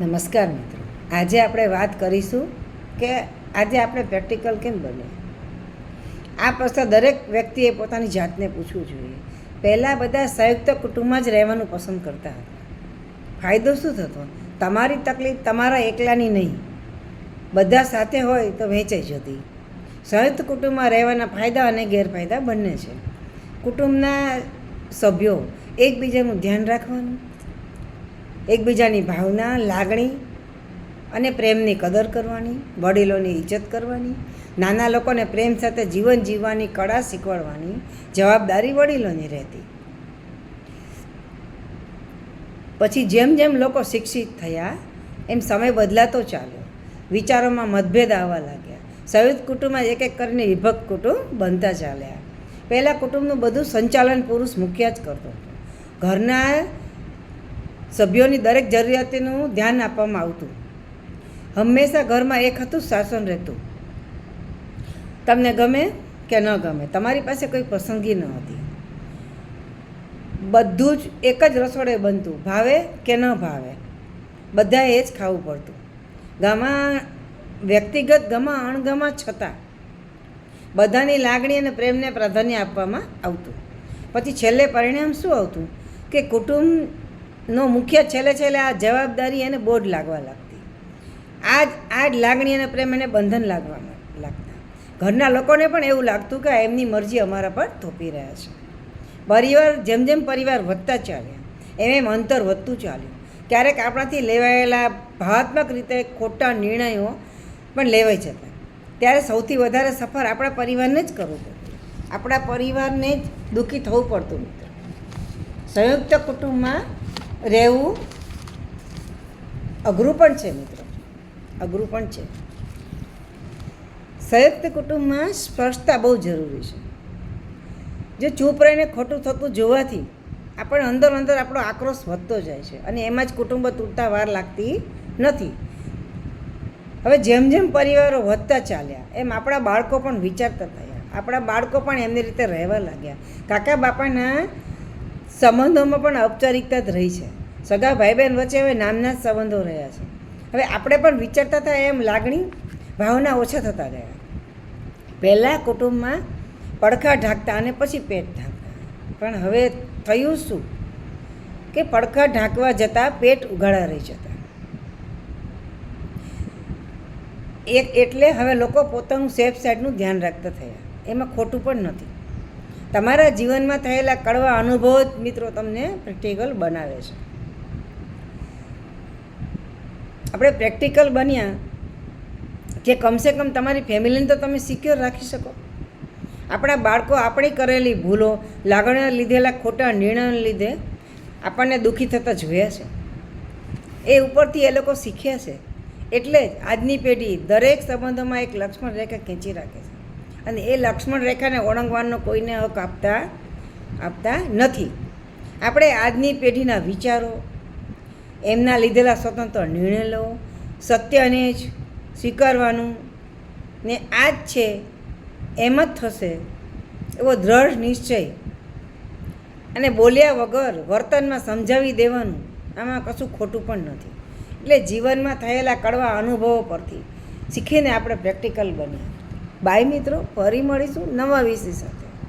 નમસ્કાર મિત્રો. આજે આપણે વાત કરીશું કે આજે આપણે પ્રેક્ટિકલ કેમ બને? આ પ્રશ્ન દરેક વ્યક્તિએ પોતાની જાતને પૂછવું જોઈએ. પહેલાં બધા સંયુક્ત કુટુંબમાં જ રહેવાનું પસંદ કરતા હતા. ફાયદો શું થતો? તમારી તકલીફ તમારા એકલાની નહીં. બધા સાથે હોય તો વહેંચાઈ જતી. સંયુક્ત કુટુંબમાં રહેવાના ફાયદા અને ગેરફાયદા બંને છે. કુટુંબના સભ્યો એકબીજાનું ધ્યાન રાખવાનું એકબીજાની ભાવના, લાગણી અને પ્રેમની કદર કરવાની, વડીલોની ઇજ્જત કરવાની, નાના લોકોને પ્રેમ સાથે જીવન જીવવાની કળા શીખવાડવાની જવાબદારી વડીલોની રહેતી. પછી જેમ જેમ લોકો શિક્ષિત થયા, એમ સમય બદલાતો ચાલ્યો. વિચારોમાં મતભેદ આવવા લાગ્યા. સંયુક્ત કુટુંબમાં એક એક કરીને વિભક્ત કુટુંબ બનતા ચાલ્યા. પહેલાં કુટુંબનું બધું સંચાલન પુરુષ મુખ્ય જ કરતો હતો. ઘરના સભ્યોની દરેક જરૂરિયાતનું ધ્યાન આપવામાં આવતું. હંમેશા ઘરમાં એક હતું શાસન રહેતું. તમને ગમે કે ન ગમે, તમારી પાસે કોઈ પસંદગી ન હતી. બધું જ એક જ રસોડે બનતું, ભાવે કે ન ભાવે, બધાએ એ જ ખાવું પડતું. ગામાં, વ્યક્તિગત ગમા, અણગમા છતાં બધાની લાગણી અને પ્રેમને પ્રાધાન્ય આપવામાં આવતું. પછી છેલ્લે પરિણામ શું આવતું? કે કુટુંબનો મુખ્ય છેલ્લે છેલ્લે આ જવાબદારી એને બોધ લાગવા લાગતી. આ જ આ જ લાગણી અને પ્રેમ એને બંધન લાગવા લાગતા. ઘરના લોકોને પણ એવું લાગતું કે એમની મરજી અમારા પર થોપી રહ્યા છે. પરિવાર જેમ જેમ પરિવાર વધતા ચાલ્યા, એમ એમ અંતર વધતું ચાલ્યું. ક્યારેક આપણાથી લેવાયેલા ભાવાત્મક રીતે ખોટા નિર્ણયો પણ લેવાઈ જતા. ત્યારે સૌથી વધારે સફર આપણા પરિવારને જ કરવું પડતું. આપણા પરિવારને જ દુઃખી થવું પડતું, મિત્ર. સંયુક્ત કુટુંબમાં રહેવું અઘરું પણ છે મિત્રો. અઘરું પણ છે. સંયુક્ત કુટુંબમાં સ્પષ્ટતા બહુ જરૂરી છે. જો ચૂપ રહીને ખોટું થતું જોવાથી આપણે અંદર અંદર આપણો આક્રોશ વધતો જાય છે અને એમાં જ કુટુંબ તૂટતા વાર લાગતી નથી. હવે જેમ જેમ પરિવારો વધતા ચાલ્યા, એમ આપણા બાળકો પણ વિચારતા થયા. આપણા બાળકો પણ એમની રીતે રહેવા લાગ્યા. કાકા બાપાના સંબંધોમાં પણ ઔપચારિકતા જ રહી છે. સગા ભાઈ બહેન વચ્ચે હવે નામના જ સંબંધો રહ્યા છે. હવે આપણે પણ વિચારતા હતા એમ લાગણી ભાવના ઓછા થતા ગયા. પહેલાં કુટુંબમાં પડખા ઢાંકતા અને પછી પેટ ઢાંકતા. પણ હવે થયું શું? કે પડખા ઢાંકવા જતાં પેટ ઉઘાડા રહી જતા. એક એટલે હવે લોકો પોતાનું સેફ સાઈડનું ધ્યાન રાખતા થયા. એમાં ખોટું પણ નથી. તમારા જીવનમાં થયેલા કડવા અનુભવો જ મિત્રો તમને પ્રેક્ટિકલ બનાવે છે. આપણે પ્રેક્ટિકલ બન્યા કે કમસે કમ તમારી ફેમિલીને તો તમે સિક્યોર રાખી શકો. આપણા બાળકો આપણી કરેલી ભૂલો, લાગણીઓ લીધેલા ખોટા નિર્ણયોને લીધે આપણને દુઃખી થતા જોયા છે. એ ઉપરથી એ લોકો શીખ્યા છે. એટલે જ આજની પેઢી દરેક સંબંધોમાં એક લક્ષ્મણ રેખા ખેંચી રાખે છે. અને એ લક્ષ્મણ રેખાને ઓળંગવાનો કોઈને હક આપતા આપતા નથી. આપણે આજની પેઢીના વિચારો, એમના લીધેલા સ્વતંત્ર નિર્ણય લો સત્યને જ સ્વીકારવાનું, ને આ જ છે, એમ જ થશે એવો દ્રઢ નિશ્ચય. અને બોલ્યા વગર વર્તનમાં સમજાવી દેવાનું આમાં કશું ખોટું પણ નથી. એટલે જીવનમાં થયેલા કડવા અનુભવો પરથી શીખીને આપણે પ્રેક્ટિકલ બન્યા બાય મિત્રો ફરી મળીશું નવા વિષય સાથે.